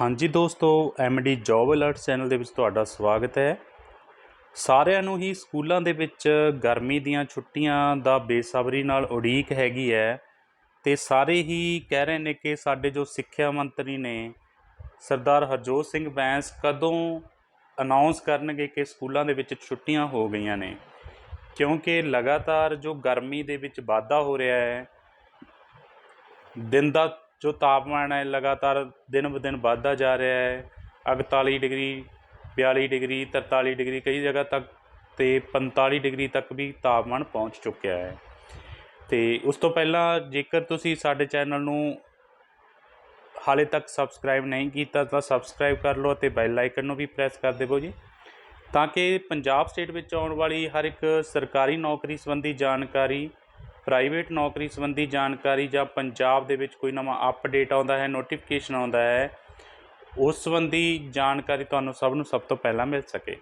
ਹਾਂਜੀ ਦੋਸਤੋ MD job alert channel ਦੇ ਵਿੱਚ ਤੁਹਾਡਾ ਸਵਾਗਤ ਹੈ। ਸਾਰਿਆਂ ਨੂੰ ਹੀ ਸਕੂਲਾਂ ਦੇ ਵਿੱਚ ਗਰਮੀ ਦੀਆਂ ਛੁੱਟੀਆਂ ਦਾ ਬੇਸਬਰੀ ਨਾਲ ਉਡੀਕ ਹੈਗੀ ਹੈ ਤੇ ਸਾਰੇ ਹੀ ਕਹਿ ਰਹੇ ਨੇ ਕਿ ਸਾਡੇ ਜੋ ਸਿੱਖਿਆ ਮੰਤਰੀ ਨੇ ਸਰਦਾਰ ਹਰਜੋਤ ਸਿੰਘ ਬੈਂਸ ਕਦੋਂ ਅਨਾਉਂਸ ਕਰਨਗੇ ਕਿ ਸਕੂਲਾਂ ਦੇ ਵਿੱਚ ਛੁੱਟੀਆਂ ਹੋ ਗਈਆਂ ਨੇ? ਕਿਉਂਕਿ ਲਗਾਤਾਰ ਜੋ ਗਰਮੀ ਦੇ ਵਿੱਚ ਵਾਧਾ ਹੋ ਰਿਹਾ ਹੈ, ਦਿਨ ਦਾ ਜੋ ਤਾਪਮਾਨ ਹੈ ਲਗਾਤਾਰ ਦਿਨ ਬ ਦਿਨ ਵੱਧਦਾ ਜਾ ਰਿਹਾ ਹੈ 41 ਡਿਗਰੀ 42 ਡਿਗਰੀ 43 ਡਿਗਰੀ, ਕਈ ਜਗ੍ਹਾ ਤੱਕ ਅਤੇ ਪੰਤਾਲੀ ਡਿਗਰੀ ਤੱਕ ਵੀ ਤਾਪਮਾਨ ਪਹੁੰਚ ਚੁੱਕਿਆ ਹੈ। ਅਤੇ ਉਸ ਤੋਂ ਪਹਿਲਾਂ ਜੇਕਰ ਤੁਸੀਂ ਸਾਡੇ ਚੈਨਲ ਨੂੰ ਹਾਲੇ ਤੱਕ ਸਬਸਕ੍ਰਾਈਬ ਨਹੀਂ ਕੀਤਾ ਤਾਂ ਸਬਸਕ੍ਰਾਈਬ ਕਰ ਲਓ ਅਤੇ ਬੈਲ ਆਈਕਨ ਨੂੰ ਵੀ ਪ੍ਰੈਸ ਕਰ ਦੇਵੋ ਜੀ, ਤਾਂ ਕਿ ਪੰਜਾਬ ਸਟੇਟ ਵਿੱਚ ਆਉਣ ਵਾਲੀ ਹਰ ਇੱਕ ਸਰਕਾਰੀ ਨੌਕਰੀ ਸੰਬੰਧੀ ਜਾਣਕਾਰੀ ਪ੍ਰਾਈਵੇਟ ਨੌਕਰੀ ਸੰਬੰਧੀ ਜਾਣਕਾਰੀ ਜਾਂ ਪੰਜਾਬ ਦੇ ਵਿੱਚ ਕੋਈ ਨਵਾਂ ਅਪਡੇਟ ਆਉਂਦਾ ਹੈ ਨੋਟੀਫਿਕੇਸ਼ਨ ਆਉਂਦਾ ਹੈ, ਉਸ ਸੰਬੰਧੀ ਜਾਣਕਾਰੀ ਤੁਹਾਨੂੰ ਸਭ ਨੂੰ ਸਭ ਤੋਂ ਪਹਿਲਾਂ ਮਿਲ ਸਕੇ।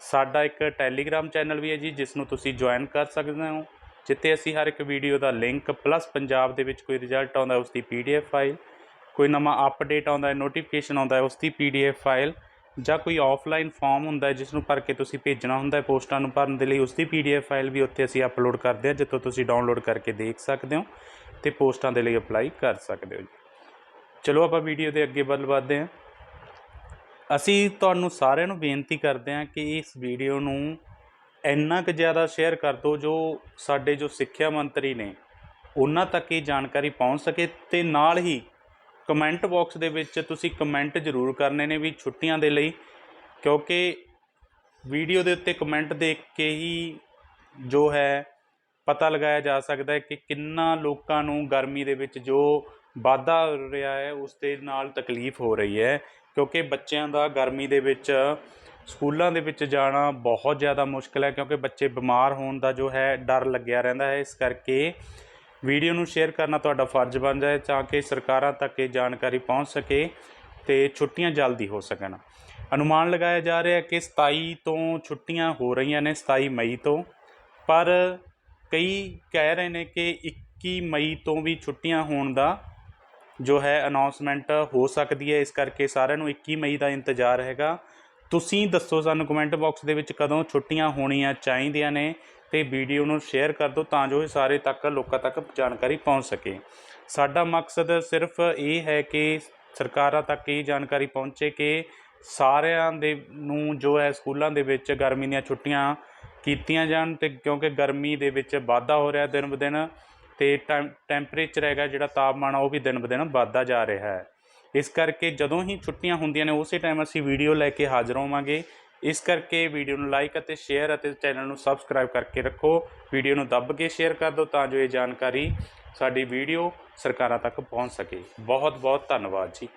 ਸਾਡਾ ਇੱਕ ਟੈਲੀਗ੍ਰਾਮ ਚੈਨਲ ਵੀ ਹੈ ਜੀ, ਜਿਸ ਨੂੰ ਤੁਸੀਂ ਜੁਆਇਨ ਕਰ ਸਕਦੇ ਹੋ, ਜਿੱਥੇ ਅਸੀਂ ਹਰ ਇੱਕ ਵੀਡੀਓ ਦਾ ਲਿੰਕ ਪਲੱਸ ਪੰਜਾਬ ਦੇ ਵਿੱਚ ਕੋਈ ਰਿਜ਼ਲਟ ਆਉਂਦਾ ਉਸ ਦੀ ਪੀਡੀਐਫ ਫਾਈਲ ਕੋਈ ਨਵਾਂ ਅਪਡੇਟ ਆਉਂਦਾ ਹੈ ਨੋਟੀਫਿਕੇਸ਼ਨ ਆਉਂਦਾ ਹੈ ਉਸ ਦੀ ਪੀਡੀਐਫ ਫਾਈਲ ਜਾਂ ਕੋਈ ਆਫਲਾਈਨ ਫਾਰਮ ਹੁੰਦਾ ਜਿਸ ਨੂੰ ਭਰ ਕੇ ਤੁਸੀਂ ਭੇਜਣਾ ਹੁੰਦਾ ਪੋਸਟਾਂ ਨੂੰ ਭਰਨ ਦੇ ਲਈ ਉਸ ਦੀ ਪੀਡੀਐਫ ਫਾਈਲ ਵੀ ਉੱਥੇ ਅਸੀਂ ਅਪਲੋਡ ਕਰਦੇ ਹਾਂ, ਜਿੱਥੋਂ ਤੁਸੀਂ ਡਾਊਨਲੋਡ ਕਰਕੇ ਦੇਖ ਸਕਦੇ ਹੋ ਤੇ ਪੋਸਟਾਂ ਦੇ ਲਈ ਅਪਲਾਈ ਕਰ ਸਕਦੇ ਹੋ ਜੀ। ਚਲੋ ਆਪਾਂ ਵੀਡੀਓ ਦੇ ਅੱਗੇ ਵੱਲ ਵਧਦੇ ਹਾਂ। ਅਸੀਂ ਤੁਹਾਨੂੰ ਸਾਰਿਆਂ ਨੂੰ ਬੇਨਤੀ ਕਰਦੇ ਹਾਂ ਕਿ ਇਸ ਵੀਡੀਓ ਨੂੰ ਇੰਨਾ ਕੁ ਜ਼ਿਆਦਾ ਸ਼ੇਅਰ ਕਰ ਦਿਓ ਜੋ ਸਾਡੇ ਜੋ ਸਿੱਖਿਆ ਮੰਤਰੀ ਨੇ, ਉਹਨਾਂ ਤੱਕ ਇਹ ਜਾਣਕਾਰੀ ਪਹੁੰਚ ਸਕੇ ਤੇ ਨਾਲ ਹੀ ਕਮੈਂਟ ਬਾਕਸ ਦੇ ਵਿੱਚ ਤੁਸੀਂ ਕਮੈਂਟ ਜ਼ਰੂਰ ਕਰਨੇ ਨੇ ਵੀ ਛੁੱਟੀਆਂ ਦੇ ਲਈ, ਕਿਉਂਕਿ ਵੀਡੀਓ ਦੇ ਉੱਤੇ ਕਮੈਂਟ ਦੇਖ ਕੇ ਹੀ ਜੋ ਹੈ, ਪਤਾ ਲਗਾਇਆ ਜਾ ਸਕਦਾ ਹੈ ਕਿ ਕਿੰਨਾ ਲੋਕਾਂ ਨੂੰ ਗਰਮੀ ਦੇ ਵਿੱਚ ਜੋ ਵਾਧਾ ਹੋ ਰਿਹਾ ਹੈ, ਉਸ ਦੇ ਨਾਲ ਤਕਲੀਫ ਹੋ ਰਹੀ ਹੈ, ਕਿਉਂਕਿ ਬੱਚਿਆਂ ਦਾ ਗਰਮੀ ਦੇ ਵਿੱਚ, ਸਕੂਲਾਂ ਦੇ ਵਿੱਚ ਜਾਣਾ ਬਹੁਤ ਜ਼ਿਆਦਾ ਮੁਸ਼ਕਲ ਹੈ, ਕਿਉਂਕਿ ਬੱਚੇ ਬਿਮਾਰ ਹੋਣ ਦਾ ਜੋ ਹੈ ਡਰ ਲੱਗਿਆ ਰਹਿੰਦਾ ਹੈ, ਇਸ ਕਰਕੇ ਵੀਡੀਓ ਨੂੰ ਸ਼ੇਅਰ ਕਰਨਾ ਤੁਹਾਡਾ ਫਰਜ਼ ਬਣ ਜਾਏ ਤਾਂ ਕਿ ਸਰਕਾਰਾਂ ਤੱਕ ਇਹ ਜਾਣਕਾਰੀ ਪਹੁੰਚ ਸਕੇ ਤੇ ਛੁੱਟੀਆਂ ਜਲਦੀ ਹੋ ਸਕਣ। ਅਨੁਮਾਨ ਲਗਾਇਆ ਜਾ ਰਿਹਾ ਹੈ ਕਿ 27 ਤੋਂ ਛੁੱਟੀਆਂ ਹੋ ਰਹੀਆਂ ਨੇ 27 ਮਈ ਤੋਂ, ਪਰ ਕਈ ਕਹਿ ਰਹੇ ਨੇ ਕਿ 21 ਮਈ ਤੋਂ ਵੀ ਛੁੱਟੀਆਂ ਹੋਣ ਦਾ ਜੋ ਹੈ ਅਨਾਉਂਸਮੈਂਟ ਹੋ ਸਕਦੀ ਹੈ। ਇਸ ਕਰਕੇ ਸਾਰਿਆਂ ਨੂੰ 21 ਮਈ ਦਾ ਇੰਤਜ਼ਾਰ ਹੈਗਾ। ਤੁਸੀਂ ਦੱਸੋ ਸਾਨੂੰ ਕਮੈਂਟ ਬਾਕਸ ਦੇ ਵਿੱਚ ਕਦੋਂ ਛੁੱਟੀਆਂ ਹੋਣੀਆਂ ਚਾਹੀਦੀਆਂ ਨੇ ਤੇ ਵੀਡੀਓ ਨੂੰ ਸ਼ੇਅਰ ਕਰ ਦਿਓ ਤਾਂ ਜੋ ਇਹ ਸਾਰੇ ਤੱਕ, ਲੋਕਾਂ ਤੱਕ ਜਾਣਕਾਰੀ ਪਹੁੰਚ ਸਕੇ। ਸਾਡਾ ਮਕਸਦ ਸਿਰਫ ਇਹ ਹੈ ਕਿ ਸਰਕਾਰਾਂ ਤੱਕ ਇਹ ਜਾਣਕਾਰੀ ਪਹੁੰਚੇ ਕਿ ਸਾਰਿਆਂ ਦੇ ਨੂੰ ਜੋ ਹੈ ਸਕੂਲਾਂ ਦੇ ਵਿੱਚ ਗਰਮੀ ਦੀਆਂ ਛੁੱਟੀਆਂ ਕੀਤੀਆਂ ਜਾਣ ਤੇ ਕਿਉਂਕਿ ਗਰਮੀ ਦੇ ਵਿੱਚ ਵਾਧਾ ਹੋ ਰਿਹਾ ਦਿਨ ਬ ਦਿਨ ਤੇ ਟੈਂਪਰੇਚਰ ਹੈਗਾ ਜਿਹੜਾ ਤਾਪਮਾਨ ਉਹ ਵੀ ਦਿਨ ਬ ਦਿਨ ਵੱਧਦਾ ਜਾ ਰਿਹਾ ਹੈ। ਇਸ ਕਰਕੇ ਜਦੋਂ ਹੀ ਛੁੱਟੀਆਂ ਹੁੰਦੀਆਂ ਨੇ ਉਸੇ ਟਾਈਮ ਅਸੀਂ ਵੀਡੀਓ ਲੈ ਕੇ ਹਾਜ਼ਰ ਹੋਵਾਂਗੇ। ਇਸ ਕਰਕੇ ਵੀਡੀਓ ਨੂੰ ਲਾਈਕ ਅਤੇ ਸ਼ੇਅਰ ਅਤੇ ਚੈਨਲ ਨੂੰ ਸਬਸਕ੍ਰਾਈਬ ਕਰਕੇ ਰੱਖੋ। ਵੀਡੀਓ ਨੂੰ ਦੱਬ ਕੇ ਸ਼ੇਅਰ ਕਰ ਦਿਓ ਤਾਂ ਜੋ ਇਹ ਜਾਣਕਾਰੀ ਸਾਡੀ ਵੀਡੀਓ ਸਰਕਾਰਾਂ ਤੱਕ ਪਹੁੰਚ ਸਕੇ। ਬਹੁਤ ਬਹੁਤ ਧੰਨਵਾਦ ਜੀ।